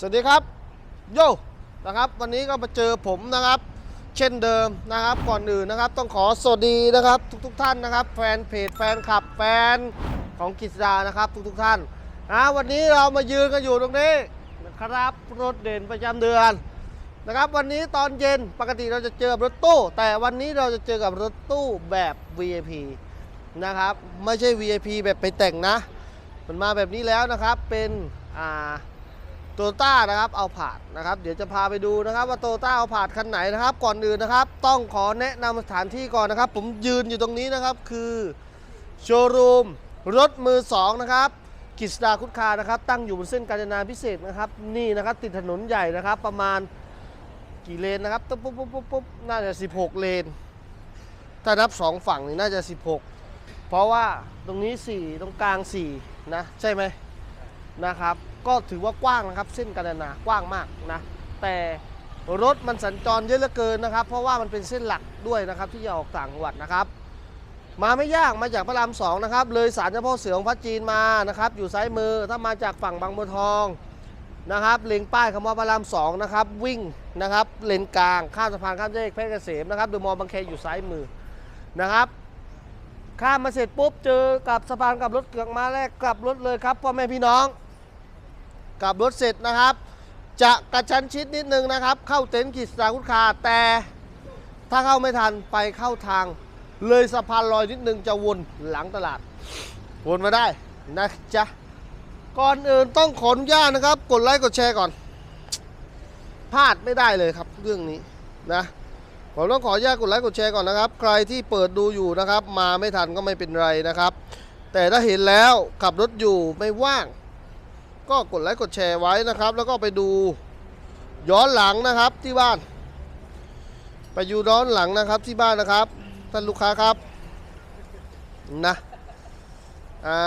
สวัสดีครับโยนะครับวันนี้ก็มาเจอผมนะครับ เช่นเดิมนะครับก่อนอื่นนะครับ ต้องขอสวัสดีนะครับทุกๆทท่านนะครับ แฟนเพจแฟนคลับแฟนของกิจดานะครับทุกๆท่านนะวันนี้เรามายืนกันอยู่ตรงนี้นะครับรถเด่นประจำเดือนนะครับวันนี้ตอนเย็นปกติเราจะเจอกับรถตู้แต่วันนี้เราจะเจอกับรถตู้แบบ VIP นะครับไม่ใช่ VIP แบบไปแต่งนะ มันมาแบบนี้แล้วนะครับเป็นอ่า โตต้านะครับเอาผาดนะครับเดี๋ยวจะพาไปดูนะครับว่าโตต้าเอาผาดคันไหนนะครับ ก่อนอื่นนะครับ ต้องขอแนะนำสถานที่ก่อนนะครับ ผมยืนอยู่ตรงนี้นะครับคือโชว์รูมรถมือสองนะครับกิจดาคุดคานะครับ ตั้งอยู่บนเส้นกาญจนาพิเศษนะครับ นี่นะครับติดถนนใหญ่นะครับ ประมาณกี่เลนนะครับปุ๊บปุ๊บปุ๊บปุ๊บปุ๊บน่าจะ 16 เลน ถ้านับสองฝั่งนี่น่าจะ 16 เพราะว่าตรงนี้ 4 ตรงกลาง 4 นะ ใช่ไหมนะครับ ก็ถือว่ากว้างนะครับ เส้นกาญนากว้างมากนะ แต่รถมันสัญจรเยอะเหลือเกินนะครับ เพราะว่ามันเป็นเส้นหลักด้วยนะครับที่จะออกต่างจังหวัดนะครับ มาไม่ยากมาจากพระรามสองนะครับ เลยศาลเจ้าพ่อเสือของพระจีนมานะครับ อยู่ซ้ายมือถ้ามาจากฝั่งบางบัวทองนะครับเลงป้ายคำว่าพระรามสองนะครับวิ่งนะครับเลนกลางข้ามสะพานข้ามแยกเพชรเกษมนะครับโดยมอบางแคอยู่ซ้ายมือนะครับข้ามมาเสร็จปุ๊บเจอกับสะพานกับรถเกือกมาแรกกลับรถเลยครับพ่อแม่พี่น้อง กลับรถเสร็จนะครับ จะกระชั้นชิดนิดนึงนะครับ เข้าเต็นท์กิจสาคุดคาแต่ถ้าเข้าไม่ทันไปเข้าทาง เลยสะพานลอยนิดนึงจะวนหลังตลาด วนมาได้นะจ๊ะก่อนอื่นต้องขออนุญาตนะครับ กดไลค์กดแชร์ก่อนพลาดไม่ได้เลยครับเรื่องนี้นะผมต้องขออนุญาตกดไลค์กดแชร์ก่อนนะครับ ใครที่เปิดดูอยู่นะครับ มาไม่ทันก็ไม่เป็นไรนะครับ แต่ถ้าเห็นแล้วขับรถอยู่ไม่ว่าง ก็กดไลค์กดแชร์ไว้นะครับ แล้วก็ไปดูย้อนหลังนะครับที่บ้าน ไปอยู่ย้อนหลังนะครับที่บ้านนะครับท่านลูกค้าครับนะอ่า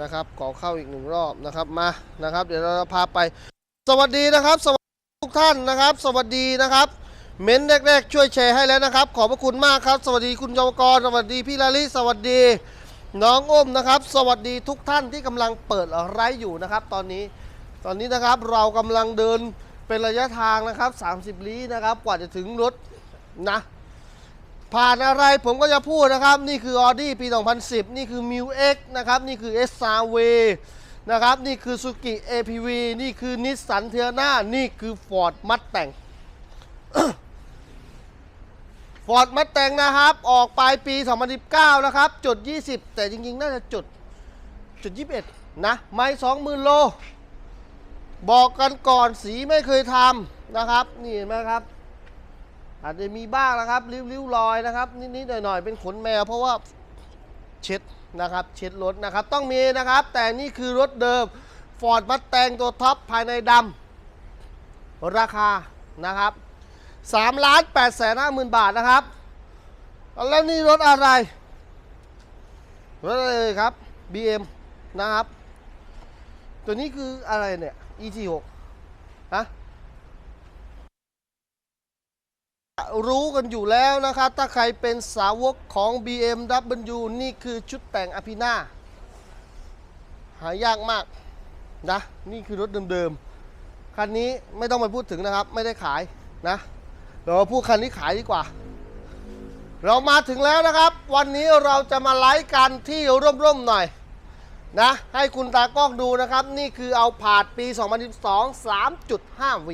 นะครับขอเข้าอีกหนึ่งรอบนะครับมานะครับ เดี๋ยวเราจะพาไป สวัสดีนะครับสวัสดีทุกท่านนะครับ สวัสดีนะครับ เม้นแรกๆ ช่วยแชร์ให้แล้วนะครับ ขอบพระคุณมากครับ สวัสดีคุณยาวกร สวัสดีพี่ลาลิสวัสดี น้องอ้มนะครับ สวัสดีทุกท่านที่กำลังเปิดไลฟ์อยู่นะครับ ตอนนี้ตอนนี้นะครับเรากำลังเดินเป็นระยะทางนะครับ 30 ลี้นะครับ กว่าจะถึงรถนะผ่านอะไรผมก็จะพูดนะครับ นี่คือ Audi ปี 2010 นี่คือ m u X นะครับ นี่คือ s r w นะครับ นี่คือ Suzuki APV นี่คือ Nissan t e r n a นี่คือ Ford Mustang Ford Mustang นะครับ ออกปลายปี 2019 นะครับ จุด 20 แต่จริงๆ น่าจะจุด จุด 21 นะ ไม่20,000 โล บอกกันก่อนสีไม่เคยทำนะครับ นี่เห็นไหมครับ อาจจะมีบ้างนะครับ ริ้วๆรอยนะครับ นิดๆ หน่อยๆ เป็นขนแมว เพราะว่าเช็ดนะครับ เช็ดรถนะครับ ต้องมีนะครับ แต่นี่คือรถเดิม Ford Mustang ตัวท็อปภายในดำราคานะครับ 3ล้าน8แสนห้าหมื่นบาทนะครับ แล้วนี่รถอะไร รถอะไรครับ BM นะครับ ตัวนี้คืออะไรเนี่ย ET6 ฮะรู้กันอยู่แล้วนะครับ ถ้าใครเป็นสาวกของ BMW นี่คือชุดแต่งอภินาหายากมากนะ นี่คือรถเดิมๆ คันนี้ไม่ต้องไปพูดถึงนะครับ ไม่ได้ขายนะ เราพูดคันนี้ขายดีกว่า เรามาถึงแล้วนะครับ วันนี้เราจะมาไลฟ์กันที่ร่มๆหน่อยนะให้คุณตากล้องดูนะครับ นี่คือเอาผาดปี 2012 3.5V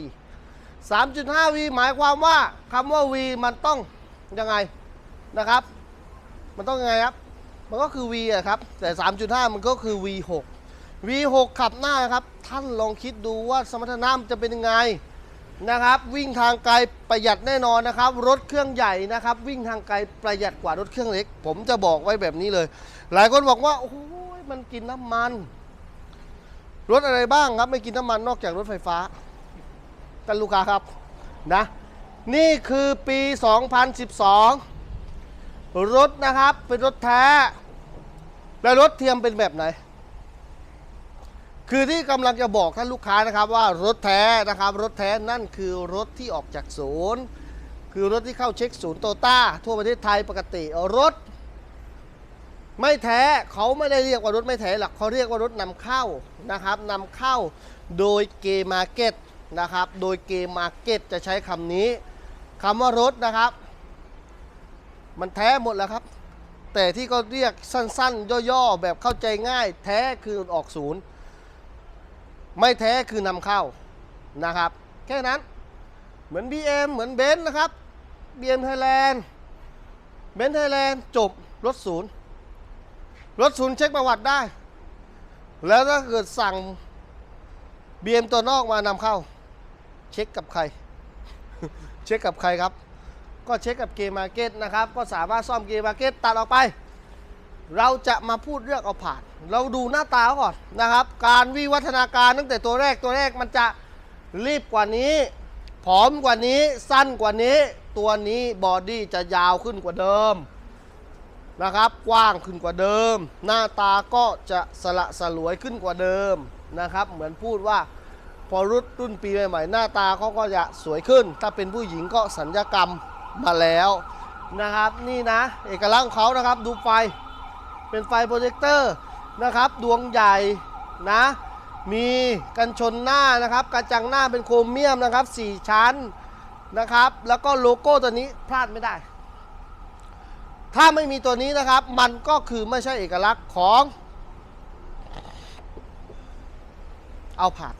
3.5V หมายความว่าคำว่า V มันต้องยังไงนะครับ มันต้องยังไงครับ มันก็คือ V อะครับ แต่ 3.5 มันก็คือ V6 V6 ขับหน้าครับ ท่านลองคิดดูว่าสมรรถนะมันจะเป็นยังไง นะครับ วิ่งทางไกลประหยัดแน่นอนนะครับ รถเครื่องใหญ่นะครับ วิ่งทางไกลประหยัดกว่ารถเครื่องเล็ก ผมจะบอกไว้แบบนี้เลย หลายคนบอกว่าโอ้ยมันกินน้ำมัน รถอะไรบ้างครับ ไม่กินน้ำมันนอกจากรถไฟฟ้าท่านลูกค้าครับนะนี่คือปี 2012 รถนะครับเป็นรถแท้ และรถเทียมเป็นแบบไหน คือที่กำลังจะบอกท่านลูกค้านะครับว่ารถแท้นะครับ รถแท้นั่นคือรถที่ออกจากศูนย์ คือรถที่เข้าเช็คศูนย์โตต้าทั่วประเทศไทยปกติรถ ไม่แท้เขาไม่ได้เรียกว่ารถไม่แท้หรอกเขาเรียกว่ารถนำเข้านะครับนำเข้าโดยเกมาร์เก็ตนะครับ โดยเกมาร์เก็ตจะใช้คำนี้คำว่ารถนะครับ มันแท้หมดแล้วครับ แต่ที่ก็เรียกสั้นๆ ย่อๆ แบบเข้าใจง่าย แท้คือออกศูนย์ ไม่แท้คือนำเข้านะครับ แค่นั้นเหมือน BM เหมือนเบนซ์นะครับ BM Thailand เบนซ์ไทยแลนด์จบรถศูนย์รถศูนย์เช็คประวัติได้ แล้วถ้าเกิดสั่ง BM ตัวนอกมานำเข้า เช็คกับใคร เช็คกับใครครับ ก็เช็คกับเกมมาร์เก็ตนะครับ ก็สามารถซ่อมเกมมาร์เก็ตตัดออกไป เราจะมาพูดเรื่องเอาผ่าน เราดูหน้าตาเขาก่อนนะครับ การวิวัฒนาการตั้งแต่ตัวแรกตัวแรกมันจะรีบกว่านี้ ผอมกว่านี้สั้นกว่านี้ ตัวนี้บอดี้จะยาวขึ้นกว่าเดิมนะครับ กว้างขึ้นกว่าเดิม หน้าตาก็จะสละสลวยขึ้นกว่าเดิมนะครับ เหมือนพูดว่าพอรุ่นรุ่นปีใหม่ๆหน้าตาเขาก็จะสวยขึ้น ถ้าเป็นผู้หญิงก็สัญญกรรมมาแล้วนะครับ นี่นะ เอกลักษณ์ของเขานะครับดูไฟ เป็นไฟโปรเจคเตอร์นะครับ ดวงใหญ่นะ มีกันชนหน้านะครับกระจังหน้าเป็นโครเมียมนะครับ 4 ชั้นนะครับ แล้วก็โลโก้ตัวนี้พลาดไม่ได้ ถ้าไม่มีตัวนี้นะครับ มันก็คือไม่ใช่เอกลักษณ์ของเอาผ่าน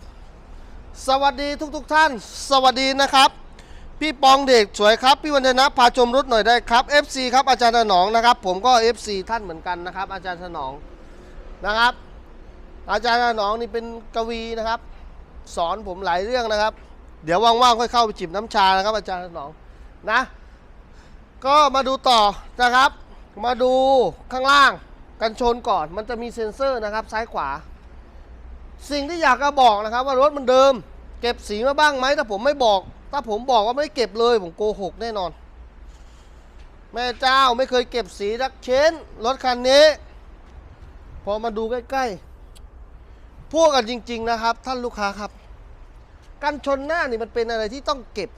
สวัสดีทุกๆทท่าน สวัสดีนะครับ พี่ปองเด็กสวยครับ พี่วันเดนะพาชมรถหน่อยได้ครับ FC ครับอาจารย์ถนอมนะครับ ผมก็ FC ท่านเหมือนกันนะครับ อาจารย์ถนอมนะครับ อาจารย์ถนอมนี่เป็นกวีนะครับ สอนผมหลายเรื่องนะครับ เดี๋ยวว่างๆค่อยเข้าไปจิบน้ำชานะครับ อาจารย์ถนอมนะ ก็มาดูต่อนะครับ มาดูข้างล่างกันชนก่อนมันจะมีเซ็นเซอร์นะครับ ซ้ายขวา สิ่งที่อยากจะบอกนะครับ ว่ารถมันเดิม เก็บสีมาบ้างไหมถ้าผมไม่บอก ถ้าผมบอกว่าไม่เก็บเลยผมโกหกแน่นอน แม่เจ้าไม่เคยเก็บสีสักเชนรถคันนี้ พอมาดูใกล้ๆพูดกันจริง ๆ นะครับ ท่านลูกค้าครับ การชนหน้านี่มันเป็นอะไรที่ต้องเก็บ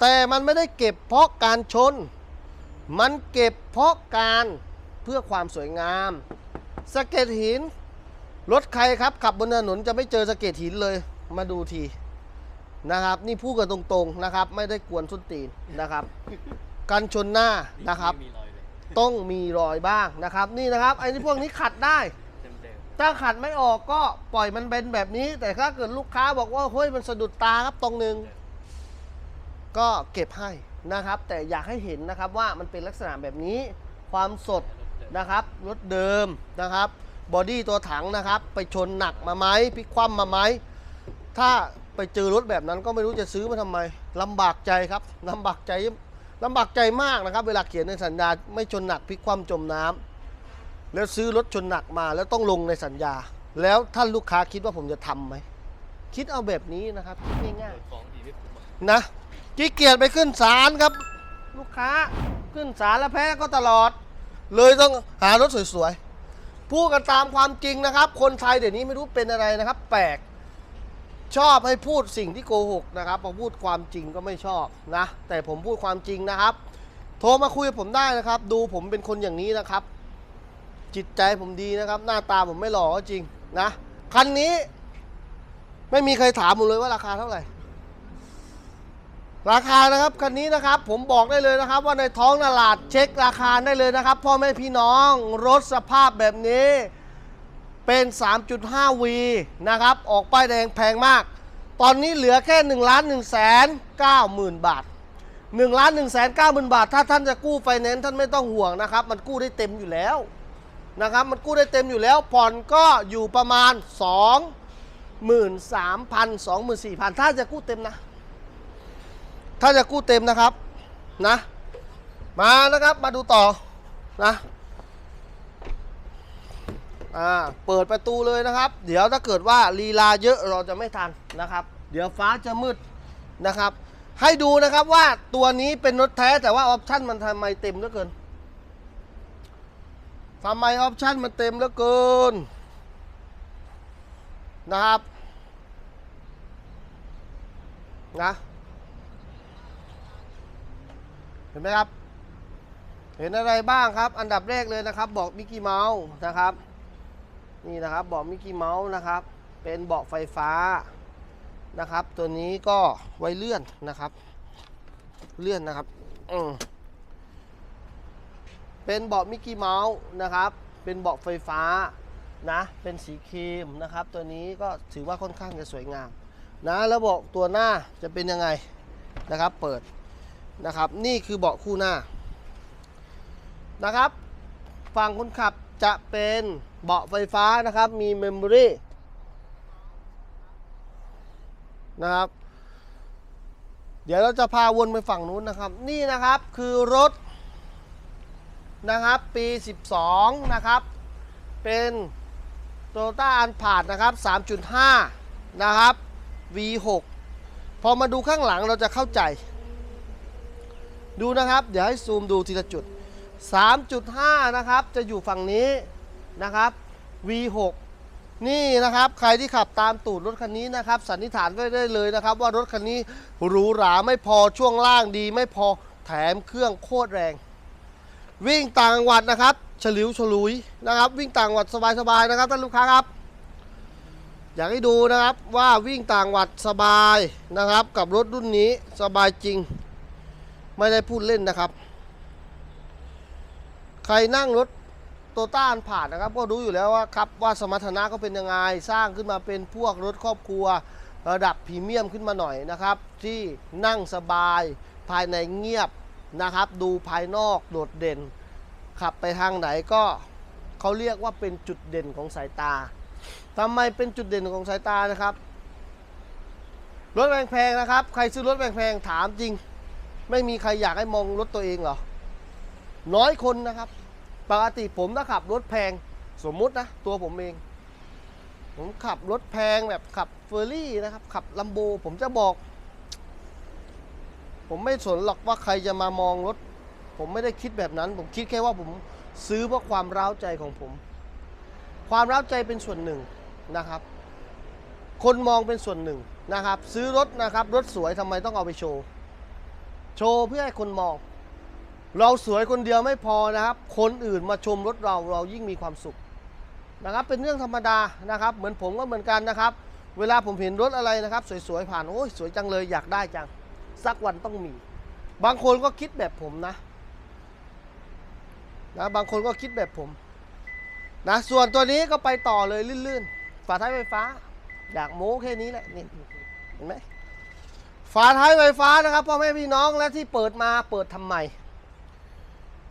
แต่มันไม่ได้เก็บเพราะการชน มันเก็บเพราะการเพื่อความสวยงามสะเก็ดหินรถใครครับขับบนถนนจะไม่เจอสะเก็ดหินเลยมาดูที นะครับ นี่พูดกันตรงๆนะครับ ไม่ได้กวนส้นตีนนะครับกันชนหน้านะครับมีรอยเลยต้องมีรอยบ้างนะครับ นี่นะครับไอ้นี่พวกนี้ขัดได้เต็มเต็มถ้าขัดไม่ออกก็ปล่อยมันเป็นแบบนี้ แต่ถ้าเกิดลูกค้าบอกว่าเฮ้ยมันสะดุดตาครับตรงหนึ่งก็เก็บให้นะครับ แต่อยากให้เห็นนะครับว่ามันเป็นลักษณะแบบนี้ ความสดรถเต็มนะครับรถเดิมนะครับบอดี้ตัวถังนะครับ ไปชนหนักมาไหมพลิกคว่ำมาไหมถ้า ไปเจอรถแบบนั้นก็ไม่รู้จะซื้อมาทำไมลำบากใจครับลำบากใจลำบากใจมากนะครับ เวลาเขียนในสัญญาไม่ชนหนักพลิกคว่ำจมน้ำแล้วซื้อรถชนหนักมาแล้วต้องลงในสัญญา แล้วท่านลูกค้าคิดว่าผมจะทำไหมคิดเอาแบบนี้นะครับคิดง่ายๆเปิดของดีไม่คุ้มอะนะขี้เกียจไปขึ้นศาลครับ ลูกค้าขึ้นศาลแล้วแพ้ก็ตลอด เลยต้องหารถสวยๆพูดกันตามความจริงนะครับ คนไทยเดี๋ยวนี้ไม่รู้เป็นอะไรนะครับ แปลก ชอบให้พูดสิ่งที่โกหกนะครับพอพูดความจริงก็ไม่ชอบนะ แต่ผมพูดความจริงนะครับ โทรมาคุยกับผมได้นะครับ ดูผมเป็นคนอย่างนี้นะครับ จิตใจผมดีนะครับ หน้าตาผมไม่หล่อก็จริงนะคันนี้ ไม่มีใครถามผมเลยว่าราคาเท่าไหร่ ราคานะครับคันนี้นะครับ ผมบอกได้เลยนะครับ ว่าในท้องตลาดเช็คราคาได้เลยนะครับพ่อแม่พี่น้องรถสภาพแบบนี้ เป็น 3.5V นะครับ ออกป้ายแดงแพงมาก ตอนนี้เหลือแค่1ล้าน1แสน9หมื่นบาท1ล้าน1แสน9หมื่นบาท ถ้าท่านจะกู้ไฟแนนซ์ท่านไม่ต้องห่วงนะครับ มันกู้ได้เต็มอยู่แล้วนะครับมันกู้ได้เต็มอยู่แล้วผ่อนก็อยู่ประมาณ 2 3 0 0 0 24,000 ถ้าจะกู้เต็มนะ ถ้าจะกู้เต็มนะครับนะ มานะครับมาดูต่อนะ อ่าเปิดประตูเลยนะครับ เดี๋ยวถ้าเกิดว่าลีลาเยอะเราจะไม่ทันนะครับ เดี๋ยวฟ้าจะมืดนะครับ ให้ดูนะครับว่าตัวนี้เป็นรถแท้แต่ว่าออปชั่นมันทำไมเต็มเหลือเกินทำไมออปชั่นมันเต็มเหลือเกินนะครับนะเห็นไหมครับ เห็นอะไรบ้างครับ อันดับแรกเลยนะครับ บอกมิกกี้เมาส์นะครับ นี่นะครับเบอกมิกกี้เมาส์นะครับ เป็นเบาะไฟฟ้านะครับ ตัวนี้ก็ไว้เลื่อนนะครับ เลื่อนนะครับอืเป็นเบาะมิกกี้เมาส์นะครับ เป็นเบาะไฟฟ้านะ เป็นสีครีมนะครับ ตัวนี้ก็ถือว่าค่อนข้างจะสวยงามนะแล้วเบาะตัวหน้าจะเป็นยังไงนะครับ เปิดนะครับ นี่คือเบาะคู่หน้านะครับ ฝั่งคนขับ จะเป็นเบาะไฟฟ้านะครับ มีเมมโมรีนะครับ เดี๋ยวเราจะพาวนไปฝั่งนู้นนะครับ นี่นะครับคือรถนะครับ ปี 12 นะครับ เป็นโตโยต้าอันผาดนะครับ 3.5 นะครับ V6 พอมาดูข้างหลังเราจะเข้าใจ ดูนะครับ เดี๋ยวให้ซูมดูทีละจุด 3.5 นะครับ จะอยู่ฝั่งนี้นะครับ V6 นี่นะครับ ใครที่ขับตามตูดรถคันนี้นะครับ สันนิษฐานไว้ได้เลยนะครับ ว่ารถคันนี้หรูหราไม่พอช่วงล่างดี ไม่พอแถมเครื่องโคตรแรง วิ่งต่างจังหวัดนะครับฉลิวฉลุยนะครับ วิ่งต่างจังหวัดสบายๆนะครับท่านลูกค้าครับ อยากให้ดูนะครับว่าวิ่งต่างจังหวัดสบายนะครับ กับรถรุ่นนี้สบายจริง ไม่ได้พูดเล่นนะครับ ใครนั่งรถโตต้านผ่านนะครับ ก็รู้อยู่แล้วว่าครับว่าสมรรถนะก็เป็นยังไง สร้างขึ้นมาเป็นพวกรถครอบครัว ระดับพรีเมียมขึ้นมาหน่อยนะครับ ที่นั่งสบายภายในเงียบนะครับ ดูภายนอกโดดเด่น ขับไปทางไหนก็เขาเรียกว่าเป็นจุดเด่นของสายตาทำไมเป็นจุดเด่นของสายตานะครับรถแพงๆนะครับ ใครซื้อรถแพงๆถามจริง ไม่มีใครอยากให้มองรถตัวเองเหรอ น้อยคนนะครับ ปกติผมถ้าขับรถแพงสมมุตินะ ตัวผมเอง ผมขับรถแพงแบบขับเฟอร์รี่นะครับ ขับลัมโบ ผมจะบอก ผมไม่สนหรอกว่าใครจะมามองรถ ผมไม่ได้คิดแบบนั้น ผมคิดแค่ว่าผมซื้อเพราะความร้าวใจของผม ความร้าวใจเป็นส่วนหนึ่งนะครับ คนมองเป็นส่วนหนึ่งนะครับ ซื้อรถนะครับ รถสวยทำไมต้องเอาไปโชว์ โชว์เพื่อให้คนมอง เราสวยคนเดียวไม่พอนะครับ คนอื่นมาชมรถเราเรายิ่งมีความสุขนะครับ เป็นเรื่องธรรมดานะครับ เหมือนผมก็เหมือนกันนะครับ เวลาผมเห็นรถอะไรนะครับ สวยๆผ่านโอ้ยสวยจังเลยอยากได้จัง สักวันต้องมี บางคนก็คิดแบบผมนะนะบางคนก็คิดแบบผมนะส่วนตัวนี้ก็ไปต่อเลยลื่นๆ ฝาท้ายไฟฟ้า อยากโม้แค่นี้แหละนี่เห็นไหมฝาท้ายไฟฟ้านะครับพ่อแม่พี่น้องและที่เปิดมาเปิดทำไม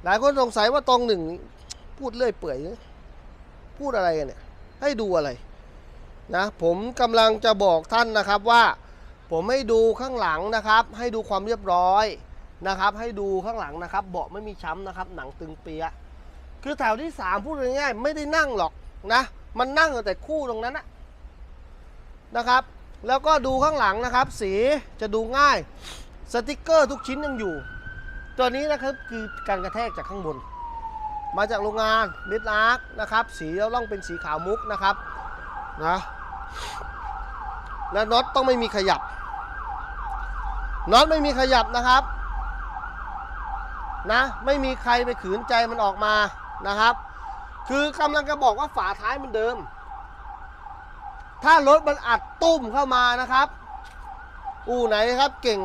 หลายคนสงสัยว่าตรงหนึ่งพูดเลื่อยเปื่อยพูดอะไรกันเนี่ย ให้ดูอะไรนะผมกำลังจะบอกท่านนะครับว่า ผมให้ดูข้างหลังนะครับ ให้ดูความเรียบร้อยนะครับ ให้ดูข้างหลังนะครับ เบาะไม่มีช้ำนะครับ หนังตึงเปียะคือแถวที่สามพูดง่ายๆไม่ได้นั่งหรอกนะ มันนั่งแต่คู่ตรงนั้นนะนะครับ แล้วก็ดูข้างหลังนะครับ สีจะดูง่าย สติกเกอร์ทุกชิ้นยังอยู่ ตัวนี้นะครับคือการกระแทกจากข้างบน มาจากโรงงานมิดอาร์คนะครับ สีเราต้องเป็นสีขาวมุกนะครับนะและน็อตต้องไม่มีขยับน็อตไม่มีขยับนะครับนะไม่มีใครไปขืนใจมันออกมานะครับ คือกำลังจะบอกว่าฝาท้ายมันเดิม ถ้ารถมันอัดตุ้มเข้ามานะครับ อู่ไหนครับเก่ง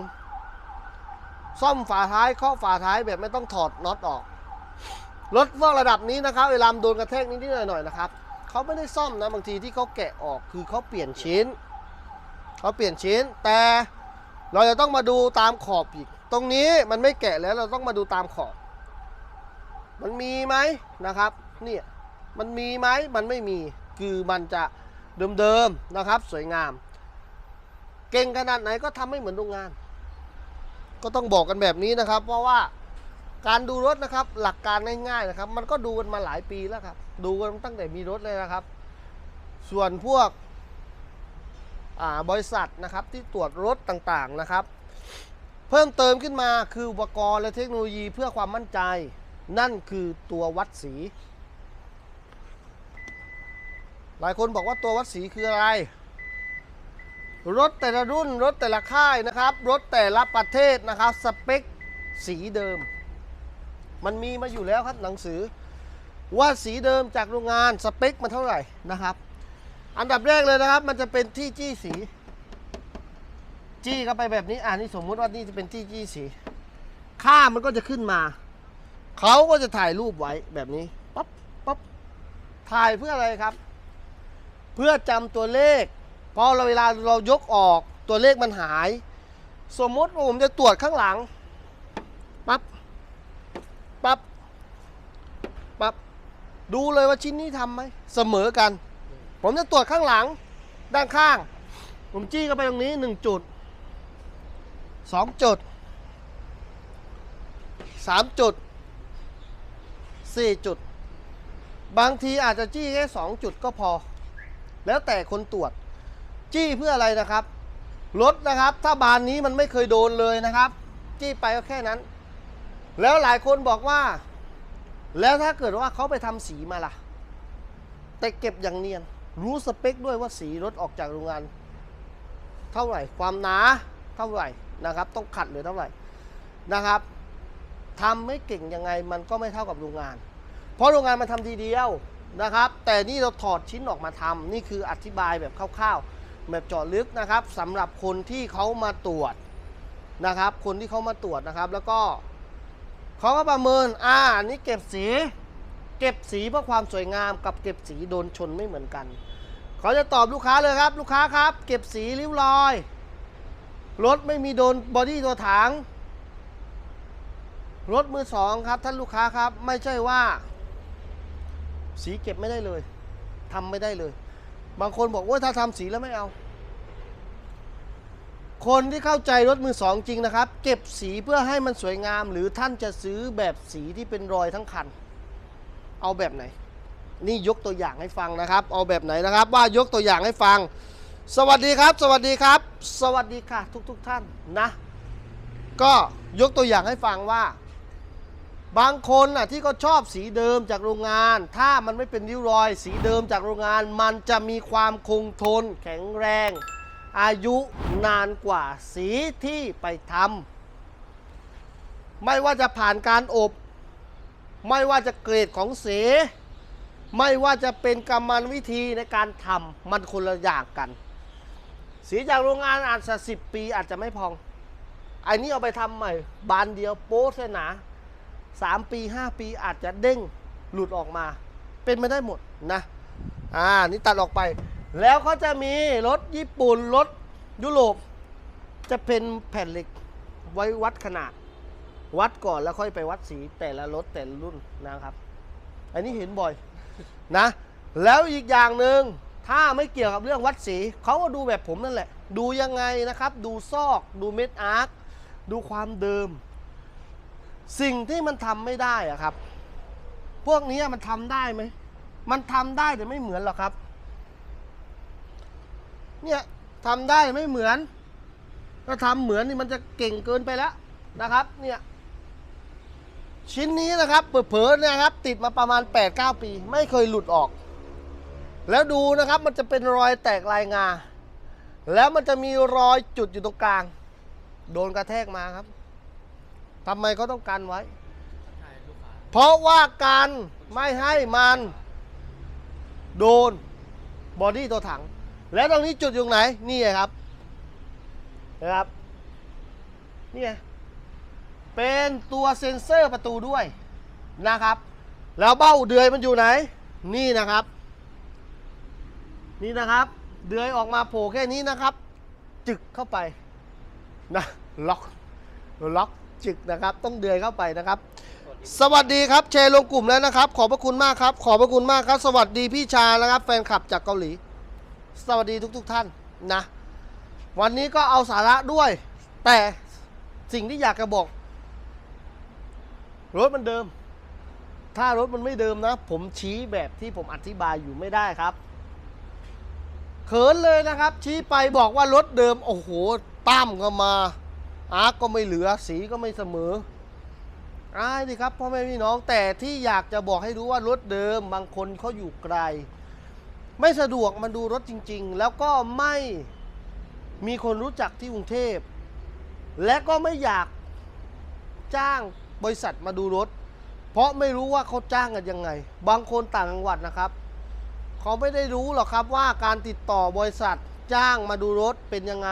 ซ่อมฝาท้ายเคาะฝาท้ายแบบไม่ต้องถอดน็อตออก รถพวกระดับนี้นะครับเวลามโดนกระแทกนิดๆหน่อยๆนะครับเขาไม่ได้ซ่อมนะบางทีที่เขาแกะออกคือเขาเปลี่ยนชิ้นเขาเปลี่ยนชิ้น แต่เราจะต้องมาดูตามขอบอีก ตรงนี้มันไม่แกะแล้วเราต้องมาดูตามขอบ มันมีไหมนะครับ เนี่ยมันมีไหมมันไม่มีคือมันจะเดิมๆนะครับ สวยงาม เก่งขนาดไหนก็ทำไม่เหมือนโรงงาน ก็ต้องบอกกันแบบนี้นะครับ เพราะว่าการดูรถนะครับ หลักการง่ายๆนะครับ มันก็ดูกันมาหลายปีแล้วครับ ดูกันตั้งแต่มีรถเลยนะครับ ส่วนพวกบริษัทนะครับที่ตรวจรถต่างๆนะครับ เพิ่มเติมขึ้นมาคืออุปกรณ์และเทคโนโลยีเพื่อความมั่นใจ นั่นคือตัววัดสี หลายคนบอกว่าตัววัดสีคืออะไร รถแต่ละรุ่น รถแต่ละค่ายนะครับ รถแต่ละประเทศนะครับ สเปคสีเดิม มันมีมาอยู่แล้วครับหนังสือ ว่าสีเดิมจากโรงงานสเปคมันเท่าไหร่นะครับ อันดับแรกเลยนะครับ มันจะเป็นที่จี้สี จี้เข้าไปแบบนี้อ่านี่สมมุติว่านี่จะเป็นที่จี้สี ค่ามันก็จะขึ้นมา เขาก็จะถ่ายรูปไว้แบบนี้ปั๊บปั๊บถ่ายเพื่ออะไรครับ เพื่อจำตัวเลข พอเราเวลาเรายกออกตัวเลขมันหาย สมมติว่าผมจะตรวจข้างหลังปั๊บปั๊บปั๊บดูเลยว่าชิ้นนี้ทำไหมเสมอกัน ผมจะตรวจข้างหลังด้านข้าง ผมจี้เข้าไปตรงนี้หนึ่งจุดสองจุดสามจุดสี่จุด บางทีอาจจะจี้แค่สองจุดก็พอ แล้วแต่คนตรวจ จี้เพื่ออะไรนะครับ รถนะครับ ถ้าบานนี้มันไม่เคยโดนเลยนะครับ จี้ไปก็แค่นั้น แล้วหลายคนบอกว่า แล้วถ้าเกิดว่าเขาไปทำสีมาล่ะ แต่เก็บอย่างเนียน รู้สเปคด้วยว่าสีรถออกจากโรงงาน เท่าไหร่ ความหนาเท่าไหร่นะครับ ต้องขัดหรือเท่าไหร่นะครับทำไม่เก่งยังไงมันก็ไม่เท่ากับโรงงาน เพราะโรงงานมันทำทีเดียวนะครับ แต่นี่เราถอดชิ้นออกมาทำนี่คืออธิบายแบบคร่าวๆ แบบเจาะลึกนะครับสำหรับคนที่เขามาตรวจนะครับ คนที่เขามาตรวจนะครับ แล้วก็เขาก็ประเมินอ่าอันนี่เก็บสี เก็บสีเพื่อความสวยงามกับเก็บสีโดนชนไม่เหมือนกันเขาจะตอบลูกค้าเลยครับ ลูกค้าครับ เก็บสีริ้วรอยรถไม่มีโดนบอดี้ตัวถังรถมือสองครับ ท่านลูกค้าครับ ไม่ใช่ว่า สีเก็บไม่ได้เลยทำไม่ได้เลย บางคนบอกว่าถ้าทำสีแล้วไม่เอา คนที่เข้าใจรถมือสองจริงนะครับ เก็บสีเพื่อให้มันสวยงาม หรือท่านจะซื้อแบบสีที่เป็นรอยทั้งคัน เอาแบบไหน นี่ยกตัวอย่างให้ฟังนะครับ เอาแบบไหนนะครับ ว่ายกตัวอย่างให้ฟัง สวัสดีครับ สวัสดีครับ สวัสดีค่ะ ทุกๆทท่านนะ ก็ยกตัวอย่างให้ฟังว่า บางคนน่ะที่เขาชอบสีเดิมจากโรงงาน ถ้ามันไม่เป็นริ้วรอย สีเดิมจากโรงงาน มันจะมีความคงทน แข็งแรง อายุนานกว่าสีที่ไปทำไม่ว่าจะผ่านการอบ ไม่ว่าจะเกรดของสีไม่ว่าจะเป็นกรรมวิธีในการทำมันคนละอย่างกัน สีจากโรงงานอาจจะสิบปีอาจจะไม่พองไอ้นี่เอาไปทำใหม่ บานเดียวโป๊ะเสหนา สามปีห้าปีอาจจะเด้งหลุดออกมา เป็นไม่ได้หมดนะอ่านี่ตัดออกไป แล้วเขาจะมีรถญี่ปุ่นรถยุโรปจะเป็นแผ่นเหล็กไว้วัดขนาด วัดก่อนแล้วค่อยไปวัดสีแต่ละรถแต่ละรุ่นนะครับ อันนี้เห็นบ่อยนะ แล้วอีกอย่างหนึ่งถ้าไม่เกี่ยวกับเรื่องวัดสีเขาก็ดูแบบผมนั่นแหละ ดูยังไงนะครับ ดูซอก ดูเม็ดอาร์คดูความเดิม สิ่งที่มันทำไม่ได้อะครับ พวกนี้มันทำได้ไหม มันทำได้แต่ไม่เหมือนหรอกครับ เนี่ยทำได้ไม่เหมือน ถ้าทำเหมือนนี่มันจะเก่งเกินไปแล้วนะครับ เนี่ย ชิ้นนี้นะครับเผลอๆเนะครับ ติดมาประมาณ 8-9 ปี ไม่เคยหลุดออก แล้วดูนะครับมันจะเป็นรอยแตกลายงา แล้วมันจะมีรอยจุดอยู่ตรงกลาง โดนกระแทกมาครับ ทำไมเขาต้องกันไว้ เพราะว่าการไม่ให้มันโดนบอดี้ตัวถัง แล้วตรงนี้จุดอยู่ไหน นี่ไงครับ นะครับ นี่ไงเป็นตัวเซ็นเซอร์ประตูด้วยนะครับ แล้วเบ้าเดือยมันอยู่ไหน นี่นะครับ นี่นะครับ เดือยออกมาโผล่แค่นี้นะครับ จึกเข้าไปนะล็อกล็อก จึกนะครับ ต้องเดือยเข้าไปนะครับ สวัสดีครับแชร์ลงกลุ่มแล้วนะครับ ขอบพระคุณมากครับ ขอบพระคุณมากครับ สวัสดีพี่ชานะครับ แฟนคลับจากเกาหลี สวัสดีทุกๆท่านนะ วันนี้ก็เอาสาระด้วย แต่สิ่งที่อยากจะบอก รถมันเดิม ถ้ารถมันไม่เดิมนะ ผมชี้แบบที่ผมอธิบายอยู่ไม่ได้ครับเขินเลยนะครับ ชี้ไปบอกว่ารถเดิม โอ้โหตั้มก็มา อาร์กก็ไม่เหลือสีก็ไม่เสมออายดิครับพ่อแม่พี่น้องแต่ที่อยากจะบอกให้รู้ว่ารถเดิมบางคนเขาอยู่ไกล ไม่สะดวกมาดูรถจริง ๆ แล้วก็ไม่มีคนรู้จักที่กรุงเทพ และก็ไม่อยากจ้างบริษัทมาดูรถ เพราะไม่รู้ว่าเขาจ้างกันยังไง บางคนต่างจังหวัดนะครับเขาไม่ได้รู้หรอกครับว่าการติดต่อบริษัทจ้างมาดูรถเป็นยังไง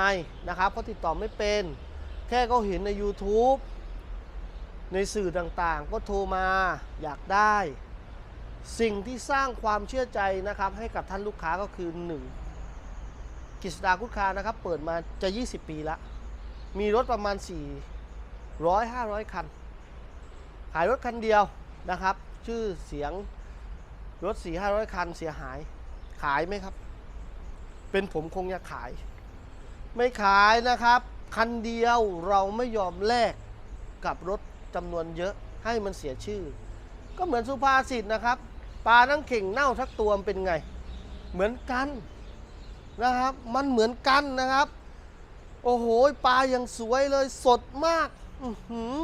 นะครับเขาติดต่อไม่เป็น ค่เขาเห็นใน YouTube ในสื่อต่างๆ ก็โทรมาอยากได้ สิ่งที่สร้างความเชื่อใจนะครับ ให้กับท่านลูกค้าก็คือ 1. กิจดาคุดคานะครับ เปิดมาจะ 20 ปีแล้วมีรถประมาณ 400 500 คัน ขายรถคันเดียวนะครับ ชื่อเสียงรถ 4 500 คันเสียหาย ขายไหมครับ เป็นผมคงจะขาย ไม่ขายนะครับ คันเดียวเราไม่ยอมแลกกับรถจำนวนเยอะให้มันเสียชื่อ ก็เหมือนสุภาษิตนะครับปลาทั้งเข่งเน่าทักตัวมันเป็นไง เหมือนกันนะครับ มันเหมือนกันนะครับ โอ้โหปลายังสวยเลยสดมากหือ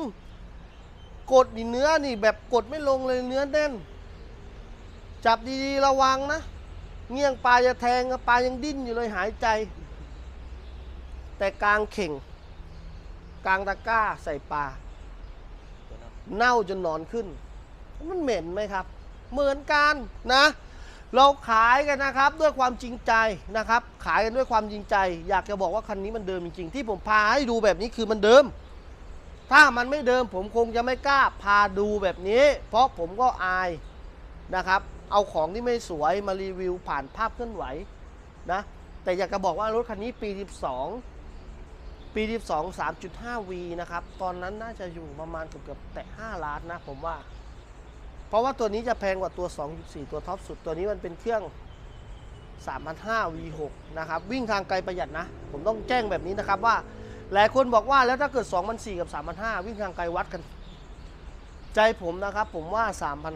กดนี่เนื้อนี่แบบกดไม่ลงเลยเนื้อแน่น จับดีๆระวังนะเงี้ยงปลาจะแทงปลายังดิ้นอยู่เลยหายใจ แต่กลางเข่ง กลางตะกร้าใส่ปลาเน่าจนนอนขึ้น มันเหม็นไหมครับ เหมือนกันนะ เราขายกันนะครับด้วยความจริงใจนะครับ ขายกันด้วยความจริงใจ อยากจะบอกว่าคันนี้มันเดิมจริงๆ ที่ผมพาให้ดูแบบนี้คือมันเดิม ถ้ามันไม่เดิมผมคงจะไม่กล้าพาดูแบบนี้ เพราะผมก็อายนะครับ เอาของที่ไม่สวยมารีวิวผ่านภาพเคลื่อนไหวนะ แต่อยากจะบอกว่ารถคันนี้ปี 12 ปี12 3.5V นะครับ ตอนนั้นน่าจะอยู่ประมาณเกือบแต่5ล้านนะผมว่า เพราะว่าตัวนี้จะแพงกว่าตัว 2.4 ตัวท็อปสุด ตัวนี้มันเป็นเครื่อง3,500 V6 นะครับ วิ่งทางไกลประหยัดนะ ผมต้องแจ้งแบบนี้นะครับว่า หลายคนบอกว่าแล้วถ้าเกิด 2,400 กับ 3,500 วิ่งทางไกลวัดกัน ใจผมนะครับ ผมว่า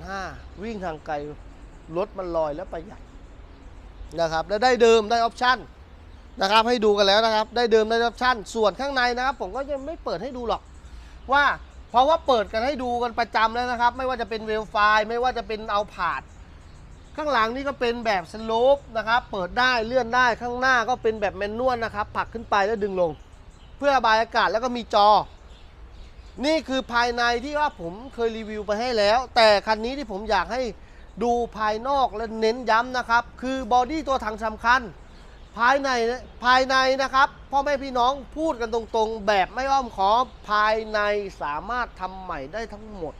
3,500 วิ่งทางไกลรถมันลอยและประหยัดนะครับ แล้วได้เดิมได้ออปชั่น นะครับให้ดูกันแล้วนะครับ ได้เดิมได้ออปชั่นส่วนข้างในนะครับ ผมก็ยังไม่เปิดให้ดูหรอก ว่าเพราะว่าเปิดกันให้ดูกันประจำแล้วนะครับ ไม่ว่าจะเป็นเวลไฟล์ไม่ว่าจะเป็นเอาผาดข้างหลังนี่ก็เป็นแบบสโลปนะครับ เปิดได้เลื่อนได้ข้างหน้าก็เป็นแบบแมนนวลนะครับ ผลักขึ้นไปแล้วดึงลง เพื่อระบายอากาศแล้วก็มีจอ นี่คือภายในที่ว่าผมเคยรีวิวไปให้แล้ว แต่คันนี้ที่ผมอยากให้ดูภายนอกและเน้นย้ำนะครับ คือบอดี้ตัวถังสำคัญ ภายในภายในนะครับพ่อแม่พี่น้องพูดกันตรงๆ แบบไม่อ้อมขอภายในสามารถทำใหม่ได้ทั้งหมด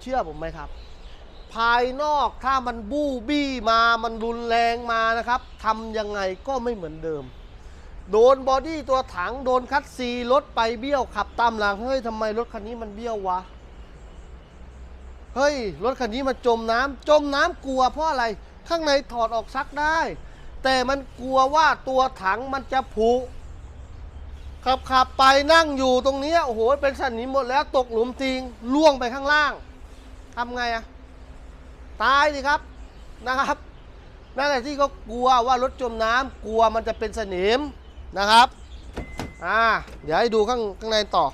เชื่อผมไหมครับ ภายนอกถ้ามันบู้บี้มามันรุนแรงมานะครับทำยังไงก็ไม่เหมือนเดิม โดนบอดี้ตัวถังโดนคัดซีรถไปเบี้ยวขับตามหลังเฮ้ยทำไมรถคันนี้มันเบี้ยววะเฮ้ยรถคันนี้มันจมน้ำจมน้ำกลัวเพราะอะไรข้างในถอดออกซักได้ แต่มันกลัวว่าตัวถังมันจะผุขับขับไปนั่งอยู่ตรงนี้โอ้โหเป็นสนิมหมดแล้วตกหลุมจริงล่วงไปข้างล่างทำไงอะตายดิครับนะครับนั่นแหละที่เขากลัวว่ารถจมน้ำกลัวมันจะเป็นสนิมนะครับอ่าเดี๋ยวให้ดูข้างข้างในต่อ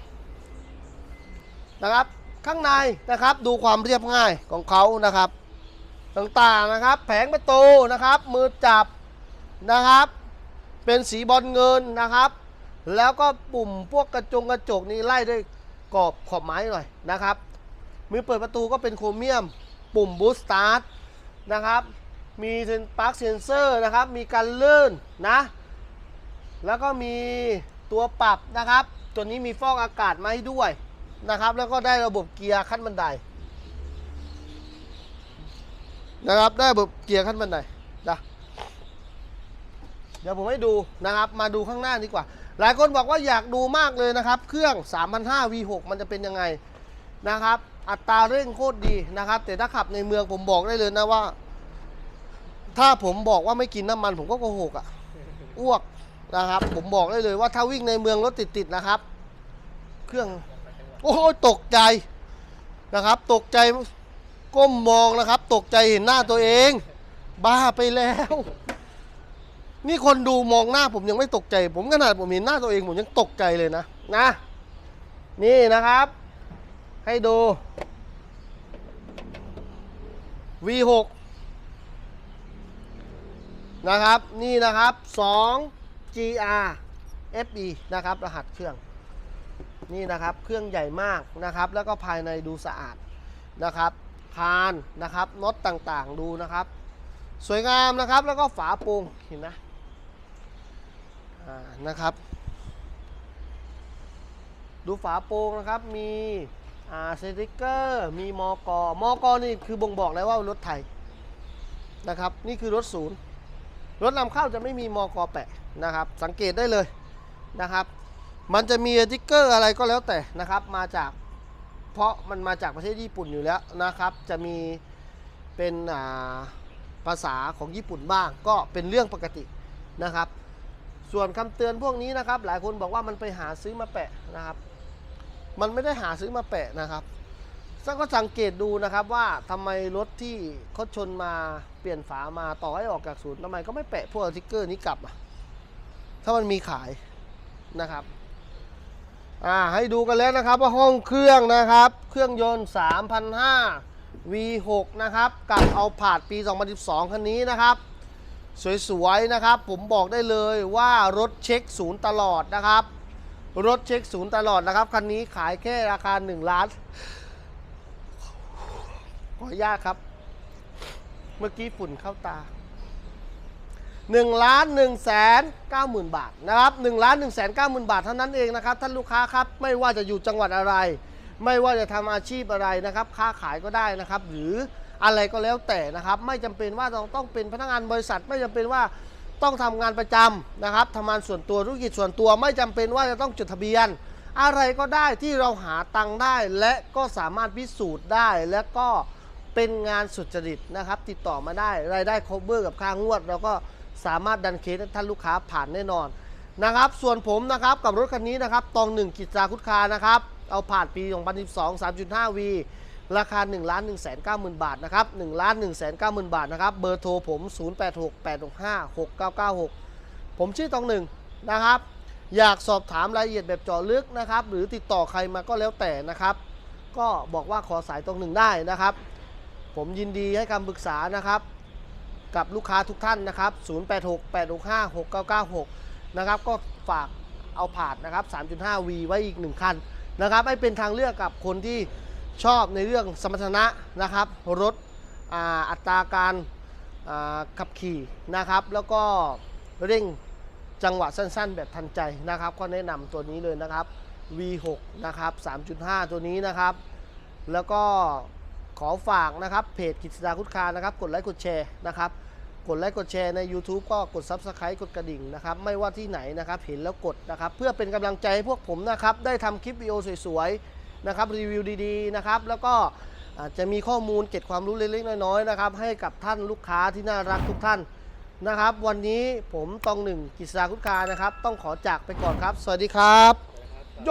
นะครับ ข้างในนะครับดูความเรียบง่ายของเขานะครับ ต่างๆนะครับ แผงประตูนะครับ มือจับ นะครับ เป็นสีบอลเงินนะครับ แล้วก็ปุ่มพวกกระจงกระจกนี่ไล่ด้วยกรอบขอบไม้หน่อยนะครับมือเปิดประตูก็เป็นโครเมียม ปุ่มบูสต์สตาร์ทนะครับมีเซนปลั๊กเซนเซอร์นะครับ มีการเลื่อนนะ แล้วก็มีตัวปรับนะครับ ตัวนี้มีฟอกอากาศมาให้ด้วยนะครับ แล้วก็ได้ระบบเกียร์ขั้นบันไดนะครับ ได้ระบบเกียร์ขั้นบันไดนะ เดี๋ยวผมให้ดูนะครับ มาดูข้างหน้าดีกว่า หลายคนบอกว่าอยากดูมากเลยนะครับ เครื่อง 3,500 V6 มันจะเป็นยังไงนะครับ อัตราเร่งโคตรดีนะครับ แต่ถ้าขับในเมืองผมบอกได้เลยนะว่า ถ้าผมบอกว่าไม่กินน้ำมันผมก็โกหกอะอ้วกนะครับ ผมบอกได้เลยว่าถ้าวิ่งในเมืองรถติดๆนะครับ เครื่อง โอ้โหตกใจนะครับ ตกใจก้มมองนะครับ ตกใจเห็นหน้าตัวเอง บ้าไปแล้ว นี่คนดูมองหน้าผมยังไม่ตกใจ ผมขนาดผมเห็นหน้าตัวเองผมยังตกใจเลยนะนะ นี่นะครับ ให้ดู V6 นะครับ นี่นะครับ 2 GR FE นะครับ รหัสเครื่อง นี่นะครับ เครื่องใหญ่มากนะครับ แล้วก็ภายในดูสะอาดนะครับคานนะครับน็อตต่างๆดูนะครับ สวยงามนะครับ แล้วก็ฝาโปร่งเห็นไหม นะครับ ดูฝาโปร่งนะครับมีอ่าสติกเกอร์มีมอกมอกนี่คือบ่งบอกแล้วว่ารถไทยนะครับนี่คือรถศูนย์รถนำเข้าจะไม่มีมอกแปะนะครับ สังเกตได้เลยนะครับ มันจะมีสติกเกอร์อะไรก็แล้วแต่นะครับมาจากเพราะมันมาจากประเทศญี่ปุ่นอยู่แล้วนะครับ จะมีเป็นภาษาของญี่ปุ่นบ้างก็เป็นเรื่องปกตินะครับ ส่วนคำเตือนพวกนี้นะครับ หลายคนบอกว่ามันไปหาซื้อมาแปะนะครับ มันไม่ได้หาซื้อมาแปะนะครับซึ่งก็สังเกตดูนะครับว่าทำไมรถที่เขาชนมาเปลี่ยนฝามาต่อให้ออกจากศูนย์ทำไมก็ไม่แปะพวกสติ๊กเกอร์นี้กลับอะถ้ามันมีขายนะครับอ่าให้ดูกันแล้วนะครับว่าห้องเครื่องนะครับ เครื่องยนต์ 3,500 V6 นะครับ กับเอาผาดปี 2012 คันนี้นะครับ สวยๆนะครับ ผมบอกได้เลยว่ารถเช็คศูนย์ตลอดนะครับ รถเช็คศูนย์ตลอดนะครับคันนี้ขายแค่ราคา1ล้านขออนุญาตครับ เมื่อกี้ฝุ่นเข้าตา1ล้าน1แสน9หมื่นบาทนะครับ1ล้าน1แสน9หมื่นบาทเท่านั้นเองนะครับท่านลูกค้าครับไม่ว่าจะอยู่จังหวัดอะไร ไม่ว่าจะทำอาชีพอะไรนะครับ ค้าขายก็ได้นะครับ หรือ อะไรก็แล้วแต่นะครับ ไม่จำเป็นว่าต้องต้องเป็นพนักงานบริษัท ไม่จำเป็นว่าต้องทำงานประจำนะครับทำงานส่วนตัวธุรกิจส่วนตัวไม่จำเป็นว่าจะต้องจดทะเบียน อะไรก็ได้ที่เราหาตังค์ได้ และก็สามารถพิสูจน์ได้และก็เป็นงานสุจริตนะครับ ติดต่อมาได้รายได้ cover กับค่างวด เราก็สามารถดันเคสท่านลูกค้าผ่านแน่นอนนะครับ ส่วนผมนะครับกับรถคันนี้นะครับตองหนึ่งกิจจาคุดคานะครับ เอาผ่านปี 2012 3.5 V ราคา1ล้าน1แสน9หมื่นบาทนะครับ1ล้าน1แสน9หมื่นบาทนะครับ เบอร์โทรผม 086 865 6996 ผมชื่อตองหนึ่งนะครับ อยากสอบถามรายละเอียดแบบเจาะลึกนะครับ หรือติดต่อใครมาก็แล้วแต่นะครับ ก็บอกว่าขอสายตรงหนึ่งได้นะครับ ผมยินดีให้คำปรึกษานะครับ กับลูกค้าทุกท่านนะครับ 086 865 6996 นะครับ ก็ฝากเอาผาดนะครับ 3.5V ไว้อีกหนึ่งคันนะครับ ให้เป็นทางเลือกกับคนที่ ชอบในเรื่องสมรรถนะนะครับ รถอ,อัตราการขับขี่นะครับ แล้วก็เร่งจังหวะสั้นๆ แบบทันใจนะครับ ก็แนะนำตัวนี้เลยนะครับ V6 นะครับ 3.5 ตัวนี้นะครับ แล้วก็ขอฝากนะครับเพจกิจสดาคุดคานะครับ กดไลค์กดแชร์นะครับ กดไลค์กดแชร์ใน YouTube ก็กด Subscribe กดกระดิ่งนะครับ ไม่ว่าที่ไหนนะครับ เห็นแล้วกดนะครับ เพื่อเป็นกำลังใจให้พวกผมนะครับ ได้ทำคลิปวิดีโอสวยๆ นะครับรีวิวดีๆนะครับแล้วก็จะมีข้อมูลเก็บความรู้เล็กๆน้อยๆนะครับให้กับท่านลูกค้าที่น่ารักทุกท่านนะครับ วันนี้ผมตองหนึ่งกิจสาคุณคานะครับ ต้องขอจากไปก่อนครับ สวัสดีครับ โย